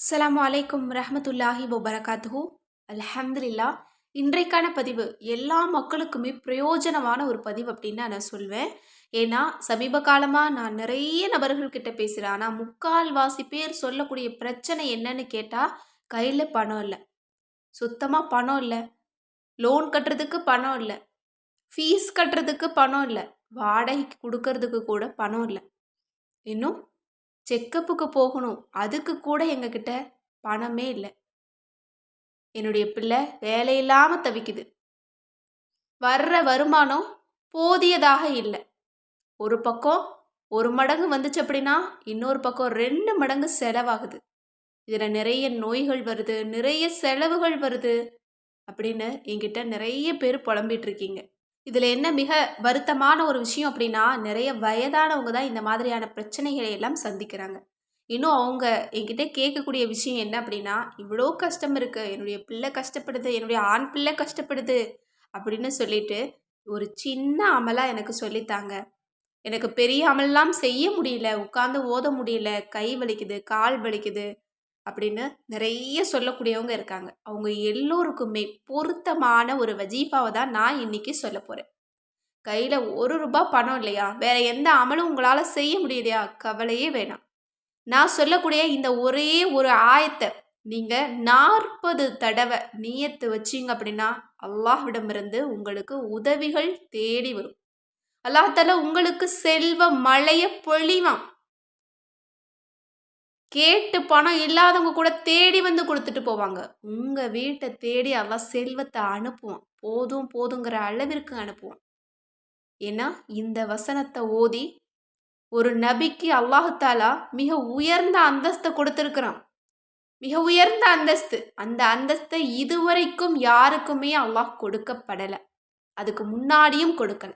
அஸ்லாம் வலைக்கும் ரஹமத்துல்லாஹி வபரகாத்து அல்ஹம்துலில்லா. இன்றைக்கான பதிவு எல்லா மக்களுக்குமே பிரயோஜனமான ஒரு பதிவு அப்படின்னு நான் சொல்வேன். ஏன்னா சமீப காலமாக நான் நிறைய நபர்கள்கிட்ட பேசுகிறேன் ஆனால் முக்கால்வாசி பேர் சொல்லக்கூடிய பிரச்சனை என்னன்னு கேட்டால் கையில் பணம் இல்லை. சுத்தமாக பணம் இல்லை. லோன் கட்டுறதுக்கு பணம் இல்லை. ஃபீஸ் கட்டுறதுக்கு பணம் இல்லை. வாடகைக்கு கொடுக்கறதுக்கு கூட பணம் இல்லை. இன்னும் செக்கப்புக்கு போகணும். அதுக்கு கூட எங்ககிட்ட பணமே இல்லை. என்னுடைய பிள்ளை வேலையில்லாமல் தவிக்குது. வர்ற வருமானம் போதியதாக இல்லை. ஒரு பக்கம் ஒரு மடங்கு வந்துச்சு அப்படின்னா இன்னொரு பக்கம் ரெண்டு மடங்கு செலவாகுது. இதில் நிறைய நோய்கள் வருது நிறைய செலவுகள் வருது அப்படின்னு என்கிட்ட நிறைய பேர் புலம்பிட்டு இருக்கீங்க. இதில் என்ன மிக வருத்தமான ஒரு விஷயம் அப்படின்னா நிறைய வயதானவங்க தான் இந்த மாதிரியான பிரச்சனைகளை எல்லாம் சந்திக்கிறாங்க. இன்னும் அவங்க என்கிட்ட கேட்கக்கூடிய விஷயம் என்ன அப்படின்னா இவ்வளோ கஷ்டம் இருக்குது என்னுடைய பிள்ளை கஷ்டப்படுது. என்னுடைய ஆண் பிள்ளை கஷ்டப்படுது. அப்படின்னு சொல்லிட்டு ஒரு சின்ன அமலாக எனக்கு சொல்லித்தாங்க. எனக்கு பெரிய அமல்லாம் செய்ய முடியல. உட்காந்து ஓத முடியல. கை வலிக்குது கால் வலிக்குது. அப்படின்னு நிறைய சொல்லக்கூடியவங்க இருக்காங்க. அவங்க எல்லோருக்குமே பொருத்தமான ஒரு வஜீஃபாவை தான் நான் இன்னைக்கு சொல்ல போகிறேன் கையில் ஒரு ரூபாய் பணம் இல்லையா? வேற எந்த அமலும் உங்களால் செய்ய முடியலையா? கவலையே வேணாம். நான் சொல்லக்கூடிய இந்த ஒரே ஒரு ஆயத்தை நீங்கள் நாற்பது தடவை நீயத்து வச்சிங்க அப்படின்னா அல்லாஹ்விடமிருந்து உங்களுக்கு உதவிகள் தேடி வரும். அல்லாஹால உங்களுக்கு செல்வ மழைய பொழிவான். கேட்டு பணம் இல்லாதவங்க கூட தேடி வந்து கொடுத்துட்டு போவாங்க. உங்கள் வீட்டை தேடி எல்லாம் செல்வத்தை அனுப்புவோம் போதும் போதுங்கிற அளவிற்கு அனுப்புவோம் ஏன்னா இந்த வசனத்தை ஓதி ஒரு நபிக்கு அல்லாஹாலா மிக உயர்ந்த அந்தஸ்தை கொடுத்துருக்குறான். மிக உயர்ந்த அந்தஸ்து. அந்த அந்தஸ்தை இதுவரைக்கும் யாருக்குமே அல்லாஹ் கொடுக்கப்படலை. அதுக்கு முன்னாடியும் கொடுக்கல.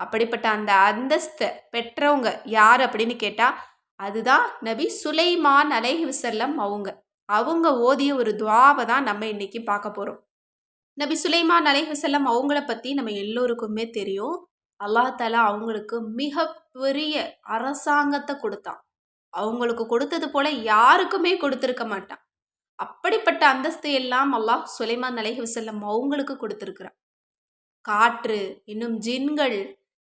அப்படிப்பட்ட அந்த அந்தஸ்தை பெற்றவங்க யார் அப்படின்னு கேட்டால் அதுதான் நபி சுலைமான் அலைஹி வசல்லம் அவங்க. அவங்க ஓதிய ஒரு துவாவை தான் நம்ம இன்னைக்கு பார்க்க போகிறோம் நபி சுலைமான் அலைஹி வசல்லம் அவங்கள பற்றி நம்ம எல்லோருக்குமே தெரியும். அல்லாஹாலா அவங்களுக்கு மிக பெரிய அரசாங்கத்தை கொடுத்தான். அவங்களுக்கு கொடுத்தது போல யாருக்குமே கொடுத்துருக்க மாட்டான். அப்படிப்பட்ட அந்தஸ்து எல்லாம் அல்லாஹ் சுலைமான் அலைஹி வசல்லம் அவங்களுக்கு கொடுத்துருக்குறான். காற்று இன்னும் ஜின்கள்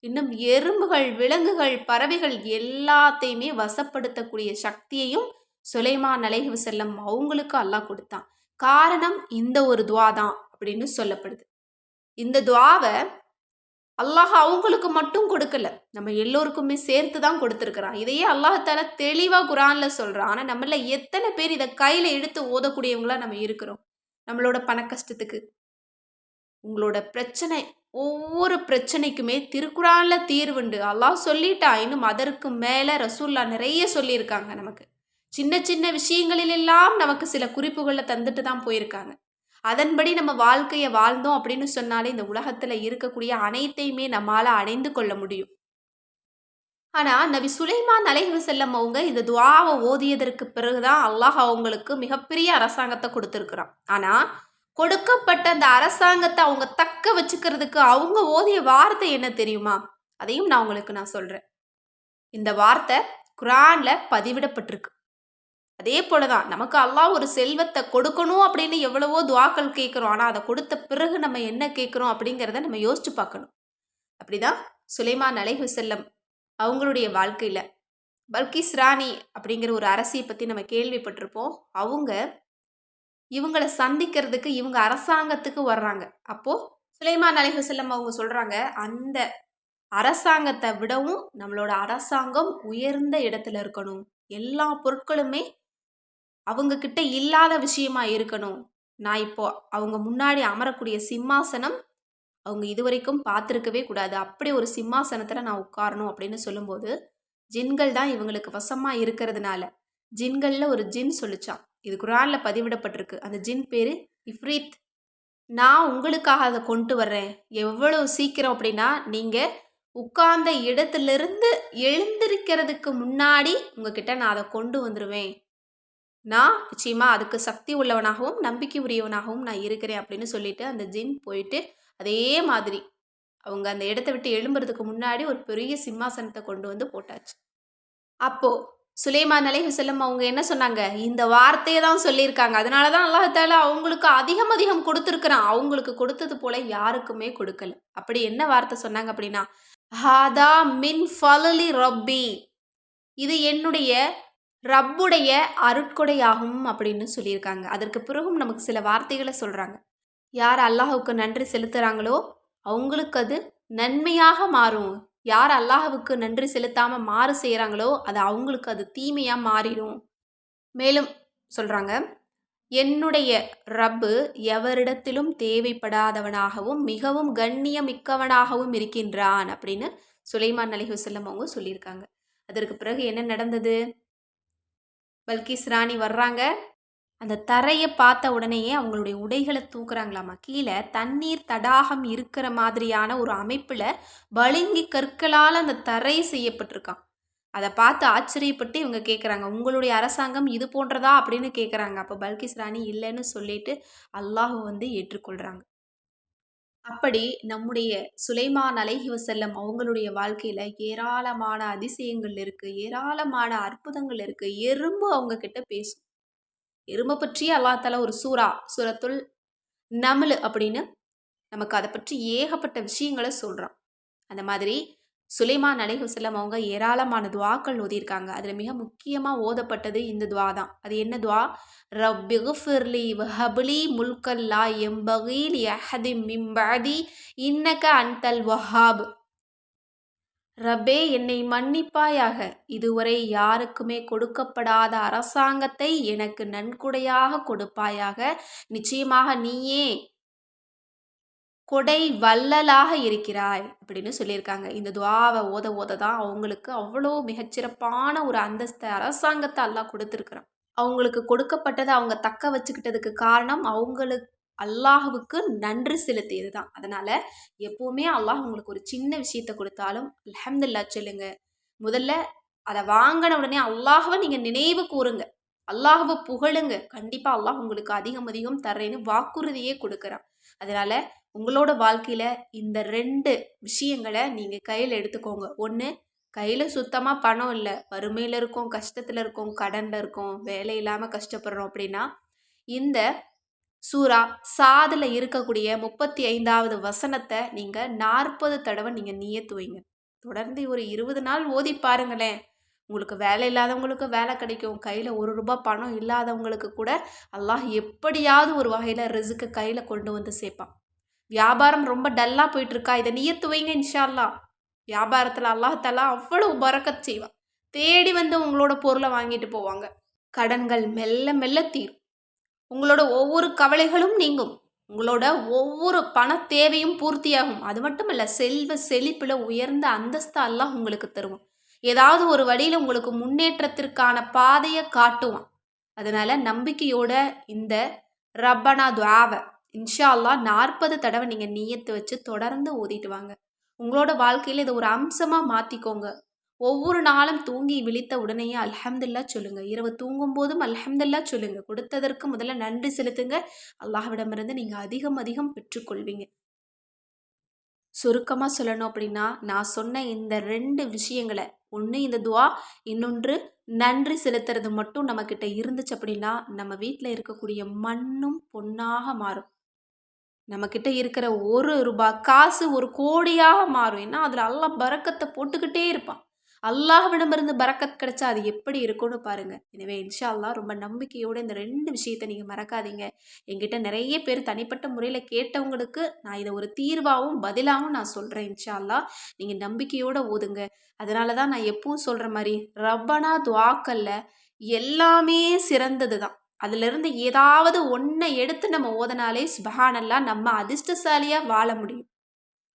இன்னும் எறும்புகள் விலங்குகள் பறவைகள் எல்லாத்தையுமே வசப்படுத்தக்கூடிய சக்தியையும் சுலைமான் அலைஹி செல்லம் அவங்களுக்கு அல்லாஹ் கொடுத்தான். காரணம் இந்த ஒரு துவா தான் அப்படின்னு சொல்லப்படுது. இந்த துவாவை அல்லாஹ் அவங்களுக்கு மட்டும் கொடுக்கல. நம்ம எல்லோருக்குமே சேர்த்து தான் கொடுத்துருக்குறான். இதையே அல்லாஹால தெளிவாக குரானில் சொல்கிறான் ஆனால் நம்மள எத்தனை பேர் இதை கையில் எடுத்து ஓதக்கூடியவங்களா நம்ம இருக்கிறோம்? நம்மளோட பண கஷ்டத்துக்கு உங்களோட பிரச்சனை ஒவ்வொரு பிரச்சனைக்குமே திருக்குறானில் தீர்வுண்டு. அல்லாஹ் சொல்லிட்டா இன்னும் அதற்கு மேலே ரசூல்லா நிறைய சொல்லியிருக்காங்க நமக்கு. சின்ன சின்ன விஷயங்களிலெல்லாம் நமக்கு சில குறிப்புகளை தந்துட்டு தான் போயிருக்காங்க. அதன்படி நம்ம வாழ்க்கையை வாழ்ந்தோம் அப்படின்னு சொன்னாலே இந்த உலகத்தில் இருக்கக்கூடிய அனைத்தையுமே நம்மால் அடைந்து கொள்ள முடியும். ஆனால் நபி சுலைமான் அலைஹி செல்லம் அவங்க இந்த துவாவை ஓதியதற்கு பிறகுதான் அல்லாஹ் அவங்களுக்கு மிகப்பெரிய அரசாங்கத்தை கொடுத்துருக்குறான். ஆனால் கொடுக்கப்பட்ட அந்த அரசாங்கத்தை அவங்க தக்க வச்சுக்கிறதுக்கு அவங்க ஓதிய வார்த்தை என்ன தெரியுமா? அதையும் நான் உங்களுக்கு நான் சொல்கிறேன் இந்த வார்த்தை குரானில் பதிவிடப்பட்டிருக்கு. அதே போலதான் நமக்கு அல்லாஹ் ஒரு செல்வத்தை கொடுக்கணும் அப்படின்னு எவ்வளவோ துவாக்கள் கேட்குறோம். ஆனால் அதை கொடுத்த பிறகு நம்ம என்ன கேட்குறோம் அப்படிங்கிறத நம்ம யோசிச்சு பார்க்கணும். அப்படிதான் சுலைமான் அலைஹு செல்லம் அவங்களுடைய வாழ்க்கையில் பல்கிஸ் ராணி அப்படிங்கிற ஒரு அரசியை பற்றி நம்ம கேள்விப்பட்டிருப்போம். அவங்க இவங்களை சந்திக்கிறதுக்கு இவங்க அரசாங்கத்துக்கு வர்றாங்க. அப்போது சுலைமான் அலைஹு செல்லம் அவங்க சொல்கிறாங்க அந்த அரசாங்கத்தை விடவும் நம்மளோட அரசாங்கம் உயர்ந்த இடத்துல இருக்கணும். எல்லா பொருட்களுமே அவங்க கிட்ட இல்லாத விஷயமா இருக்கணும். நான் இப்போ அவங்க முன்னாடி அமரக்கூடிய சிம்மாசனம் அவங்க இதுவரைக்கும் பார்த்துருக்கவே கூடாது. அப்படி ஒரு சிம்மாசனத்தில் நான் உட்காரணும் அப்படின்னு சொல்லும்போது ஜின்கள் தான் இவங்களுக்கு வசமாக இருக்கிறதுனால. ஜின்களில் ஒரு ஜின் சொல்லிச்சான் இது குரானில் பதிவிடப்பட்டிருக்கு. அந்த ஜின் பேர் இஃப்ரீத் நான் உங்களுக்காக அதை கொண்டு வர்றேன். எவ்வளோ சீக்கிரம் அப்படின்னா நீங்கள் உட்கார்ந்த இடத்துலேருந்து எழுந்திருக்கிறதுக்கு முன்னாடி உங்ககிட்ட நான் அதை கொண்டு வந்துடுவேன் நான் நிச்சயமாக அதுக்கு சக்தி உள்ளவனாகவும் நம்பிக்கை உரியவனாகவும் நான் இருக்கிறேன் அப்படின்னு சொல்லிட்டு அந்த ஜின் போயிட்டு அதே மாதிரி அவங்க அந்த இடத்த விட்டு எழும்புறதுக்கு முன்னாடி ஒரு பெரிய சிம்மாசனத்தை கொண்டு வந்து போட்டாச்சு. அப்போது சுலைமான் அலைஹுசல்லம் அவங்க என்ன சொன்னாங்க? இந்த வார்த்தையை தான் சொல்லியிருக்காங்க. அதனால தான் அல்லாஹால அவங்களுக்கு அதிகம் அதிகம் கொடுத்துருக்குறான். அவங்களுக்கு கொடுத்தது போல யாருக்குமே கொடுக்கல. அப்படி என்ன வார்த்தை சொன்னாங்க அப்படின்னா ஹாதா மின் ஃபலலி ரப்பி. இது என்னுடைய ரப்புடைய அருட்கொடையாகும் அப்படின்னு சொல்லியிருக்காங்க. அதற்கு பிறகும் நமக்கு சில வார்த்தைகளை சொல்கிறாங்க யார் அல்லாஹுக்கு நன்றி செலுத்துகிறாங்களோ அவங்களுக்கு அது நன்மையாக மாறும். யார் அல்லாஹுக்கு நன்றி செலுத்தாமல் மாறு செய்கிறாங்களோ அது அவங்களுக்கு அது தீமையாக மாறிடும். மேலும் சொல்கிறாங்க என்னுடைய ரப்பு எவரிடத்திலும் தேவைப்படாதவனாகவும் மிகவும் கண்ணியமிக்கவனாகவும் இருக்கின்றான் அப்படின்னு சுலைமான் அலிஹு செல்லம் அவங்க சொல்லியிருக்காங்க. அதற்கு பிறகு என்ன நடந்தது? பல்கிஸ் ராணி வர்றாங்க. அந்த தரையை பார்த்த உடனேயே அவங்களுடைய உடைகளை தூக்குறாங்களாமா? கீழே தண்ணீர் தடாகம் இருக்கிற மாதிரியான ஒரு அமைப்பில் பளிங்கி கற்களால் அந்த தரை செய்யப்பட்டிருக்கான் அதை பார்த்து ஆச்சரியப்பட்டு இவங்க கேட்குறாங்க உங்களுடைய அரசாங்கம் இது போன்றதா? அப்படின்னு கேட்குறாங்க அப்போ பல்கிஸ் ராணி இல்லைன்னு சொல்லிட்டு அல்லாஹ் வந்து ஏற்றுக்கொள்கிறாங்க அப்படி நம்முடைய சுலைமான் அலைஹி வசல்லம் அவங்களுடைய வாழ்க்கையில் ஏராளமான அதிசயங்கள் இருக்குது ஏராளமான அற்புதங்கள் இருக்குது எறும்பு அவங்க கிட்ட பேசும். எறும்பை பற்றி அல்லாத்தால ஒரு சூறா சூரத்துள் நமிழ் அப்படின்னு நமக்கு அதை பற்றி ஏகப்பட்ட விஷயங்களை சொல்கிறான் அந்த மாதிரி சுலைமான் அலைஹுசல்லம் அவங்க ஏராளமான துவாக்கள் ஓதியிருக்காங்க. அதில் மிக முக்கியமாக ஓதப்பட்டது இந்த துவா தான். அது என்ன துவா? ரப்பிகுஃபிர்லி வஹபுலி முல்கல்லா எம்பகீல் யஹதி மிம்பதி இன்னக அன்தல் வஹாப். ரப்பே என்னை மன்னிப்பாயாக. இதுவரை யாருக்குமே கொடுக்கப்படாத அரசாங்கத்தை எனக்கு நன்கொடையாக கொடுப்பாயாக. நிச்சயமாக நீயே கொடை வள்ளலாக இருக்கிறாய் அப்படின்னு சொல்லியிருக்காங்க. இந்த துவாவை ஓத ஓத தான் அவங்களுக்கு அவ்வளோ மிகச்சிறப்பான ஒரு அந்தஸ்தை அரசாங்கத்தை எல்லாம் கொடுத்துருக்குறான் அவங்களுக்கு கொடுக்கப்பட்டதை அவங்க தக்க வச்சுக்கிட்டதுக்கு காரணம் அவங்களுக்கு அல்லாஹுவுக்கு நன்றி செலுத்தியது தான் அதனால் எப்போவுமே அல்லாஹ் உங்களுக்கு ஒரு சின்ன விஷயத்த கொடுத்தாலும் அலமதுல்லா சொல்லுங்க. முதல்ல அதை வாங்கின உடனே அல்லாஹவை நீங்கள் நினைவு கூறுங்க. அல்லாஹவை புகழுங்க. கண்டிப்பாக அல்லாஹ் உங்களுக்கு அதிகம் அதிகம் தர்றேன்னு வாக்குறுதியே கொடுக்குறான். அதனால் உங்களோட வாழ்க்கையில் இந்த ரெண்டு விஷயங்களை நீங்கள் கையில் எடுத்துக்கோங்க. ஒன்று கையில் சுத்தமாக பணம் இல்லை. வறுமையில் இருக்கோம் கஷ்டத்தில் இருக்கோம் கடனில் இருக்கோம் வேலை இல்லாமல் கஷ்டப்படுறோம் அப்படின்னா இந்த சூரா சாதில் இருக்கக்கூடிய முப்பத்தி ஐந்தாவது வசனத்தை நீங்கள் நாற்பது தடவை நீங்கள் நீயத்துவீங்க தொடர்ந்து ஒரு இருபது நாள் ஓதி பாருங்களேன். உங்களுக்கு வேலை இல்லாதவங்களுக்கு வேலை கிடைக்கும். கையில் ஒரு ரூபாய் பணம் இல்லாதவங்களுக்கு கூட அல்லாஹ் எப்படியாவது ஒரு வகையில் ரிசுக்கு கையில் கொண்டு வந்து சேர்ப்பான். வியாபாரம் ரொம்ப டல்லாக போயிட்டுருக்கா. இதை நீயத்து வைங்க இன்ஷால்லா வியாபாரத்தில் அல்லாஹாலா அவ்வளோ பறக்கத் செய்வான். தேடி வந்து உங்களோட பொருளை வாங்கிட்டு போவாங்க. கடன்கள் மெல்ல மெல்ல தீரும். உங்களோட ஒவ்வொரு கவலைகளும் நீங்கும். உங்களோட ஒவ்வொரு பண தேவையும் பூர்த்தியாகும். அது மட்டும் இல்லை செல்வ செழிப்பில் உயர்ந்த அந்தஸ்து எல்லாம் உங்களுக்கு தருவோம் ஏதாவது ஒரு வழியில் உங்களுக்கு முன்னேற்றத்திற்கான பாதையை காட்டுவான். அதனால நம்பிக்கையோட இந்த ரப்பனா துவாவை இன்ஷா அல்லா நாற்பது தடவை நீங்கள் நீயத்து வச்சு தொடர்ந்து ஓதிட்டு வாங்க. உங்களோட வாழ்க்கையில் இதை ஒரு அம்சமாக மாற்றிக்கோங்க ஒவ்வொரு நாளும் தூங்கி விழித்த உடனேயே அல்ஹம்துல்லா சொல்லுங்க. இரவு தூங்கும் போதும் அல்ஹம்துல்லா சொல்லுங்க. கொடுத்ததற்கு முதல்ல நன்றி செலுத்துங்க. அல்லாஹ்விடமிருந்து நீங்கள் அதிகம் அதிகம் பெற்றுக்கொள்வீங்க. சுருக்கமாக சொல்லணும் அப்படின்னா நான் சொன்ன இந்த ரெண்டு விஷயங்களை ஒன்று இந்த துவா இன்னொன்று நன்றி செலுத்துறது மட்டும் நம்மக்கிட்ட இருந்துச்சு அப்படின்னா நம்ம வீட்டில் இருக்கக்கூடிய மண்ணும் பொன்னாக மாறும். நம்மக்கிட்ட இருக்கிற ஒரு ரூபாய் காசு ஒரு கோடியாக மாறும். ஏன்னா அதில் அல்ல பறக்கத்தை போட்டுக்கிட்டே இருப்பான். அல்லாஹ்விடமிருந்து பறக்கத் கிடைச்சா அது எப்படி இருக்கும்னு பாருங்கள் எனவே இன்ஷா அல்லா ரொம்ப நம்பிக்கையோடு இந்த ரெண்டு விஷயத்தை நீங்கள் மறக்காதீங்க. எங்கிட்ட நிறைய பேர் தனிப்பட்ட முறையில் கேட்டவங்களுக்கு நான் இதை ஒரு தீர்வாகவும் பதிலாகவும் நான் சொல்கிறேன் இன்ஷா அல்லா நீங்கள் நம்பிக்கையோடு ஓதுங்க. அதனால தான் நான் எப்பவும் சொல்கிற மாதிரி ரப்பனா துவாக்கல்ல எல்லாமே சிறந்தது தான். அதுலேருந்து ஏதாவது ஒன்றை எடுத்து நம்ம ஓதனாலே சுபஹானல்லா நம்ம அதிர்ஷ்டசாலியாக வாழ முடியும்.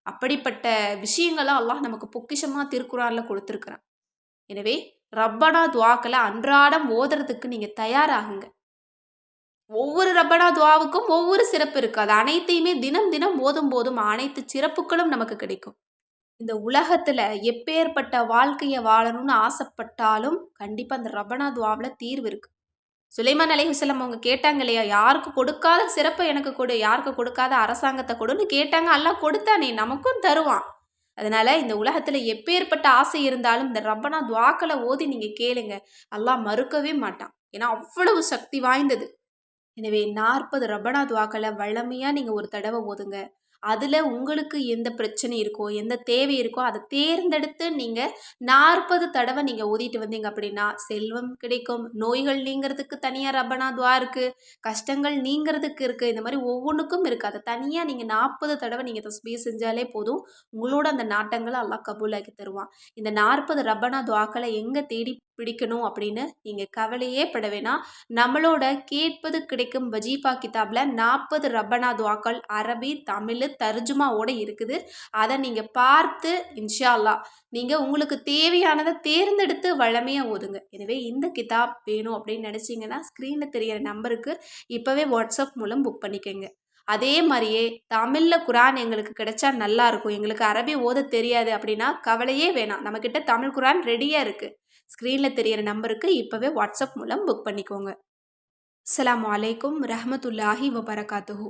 அப்படிப்பட்ட விஷயங்களை அல்லாஹ் நமக்கு பொக்கிஷமாக திருக்குறானில் கொடுத்துருக்குறான். எனவே ரப்பனா துவாக்களை அன்றாடம் ஓதுறதுக்கு நீங்கள் தயாராகுங்க. ஒவ்வொரு ரப்பனா துவாவுக்கும் ஒவ்வொரு சிறப்பு இருக்குது அது அனைத்தையுமே தினம் தினம் ஓதும் போதும் அனைத்து சிறப்புகளும் நமக்கு கிடைக்கும். இந்த உலகத்தில் எப்பேற்பட்ட வாழ்க்கையை வாழணும்னு ஆசைப்பட்டாலும் கண்டிப்பாக அந்த ரப்பனா துவாவில் தீர்வு இருக்குது சுலைமான் அலைஹுசல்லம் அவங்க கேட்டாங்க இல்லையா யாருக்கு கொடுக்காத சிறப்பை எனக்கு கொடு யாருக்கு கொடுக்காத அரசாங்கத்தை கொடுன்னு கேட்டாங்க. எல்லாம் கொடுத்தானே நமக்கும் தருவான். அதனால் இந்த உலகத்தில் எப்பேற்பட்ட ஆசை இருந்தாலும் இந்த ரப்பனா துவாக்களை ஓதி நீங்கள் கேளுங்க. அல்லாஹ் மறுக்கவே மாட்டான். ஏன்னா அவ்வளவு சக்தி வாய்ந்தது. எனவே நாற்பது ரப்பனா துவாக்களை வழமையாக நீங்கள் ஒரு தடவை ஓதுங்க. அதில் உங்களுக்கு எந்த பிரச்சனை இருக்கோ எந்த தேவை இருக்கோ அதை தேர்ந்தெடுத்து நீங்கள் நாற்பது தடவை நீங்கள் ஓதிட்டு வந்தீங்க அப்படின்னா செல்வம் கிடைக்கும் நோய்கள் நீங்கிறதுக்கு தனியாக ரப்பனா துவா இருக்குது கஷ்டங்கள் நீங்கிறதுக்கு இருக்குது இந்த மாதிரி ஒவ்வொன்றுக்கும் இருக்குது அதை தனியாக நீங்கள் நாற்பது தடவை நீங்கள் தஸ்பீ செஞ்சாலே போதும் உங்களோட அந்த நாட்டங்களை எல்லாம் கபூலாக்கி தருவான். இந்த நாற்பது ரப்பனா துவாக்களை எங்கே தேடி பிடிக்கணும் அப்படின்னு நீங்கள் கவலையே பட வேணாம். நம்மளோட கேட்பது கிடைக்கும் வஜீஃபா கிதாபில் நாற்பது ரப்பனா துவாக்கள் அரபி தமிழ் தர்ஜுமாவோட இருக்குது. அதை நீங்கள் பார்த்து இன்ஷால்லா நீங்கள் உங்களுக்கு தேவையானதை தேர்ந்தெடுத்து வளமையாக ஓதுங்க. எனவே இந்த கிதாப் வேணும் அப்படின்னு நினச்சிங்கன்னா ஸ்க்ரீனில் தெரிகிற நம்பருக்கு இப்போவே வாட்ஸ்அப் மூலம் புக் பண்ணிக்கோங்க. அதே மாதிரியே தமிழில் குரான் எங்களுக்கு கிடைச்சா நல்லா இருக்கும். எங்களுக்கு அரபி ஓத தெரியாது அப்படின்னா கவலையே வேணாம். நம்மக்கிட்ட தமிழ் குரான் ரெடியாக இருக்குது ஸ்க்ரீனில் தெரிகிற நம்பருக்கு இப்போவே வாட்ஸ்அப் மூலம் புக் பண்ணிக்கோங்க. அஸ்லாம் வலைக்கம் ரஹமத்துல்லாஹி வபரகாத்துஹூ.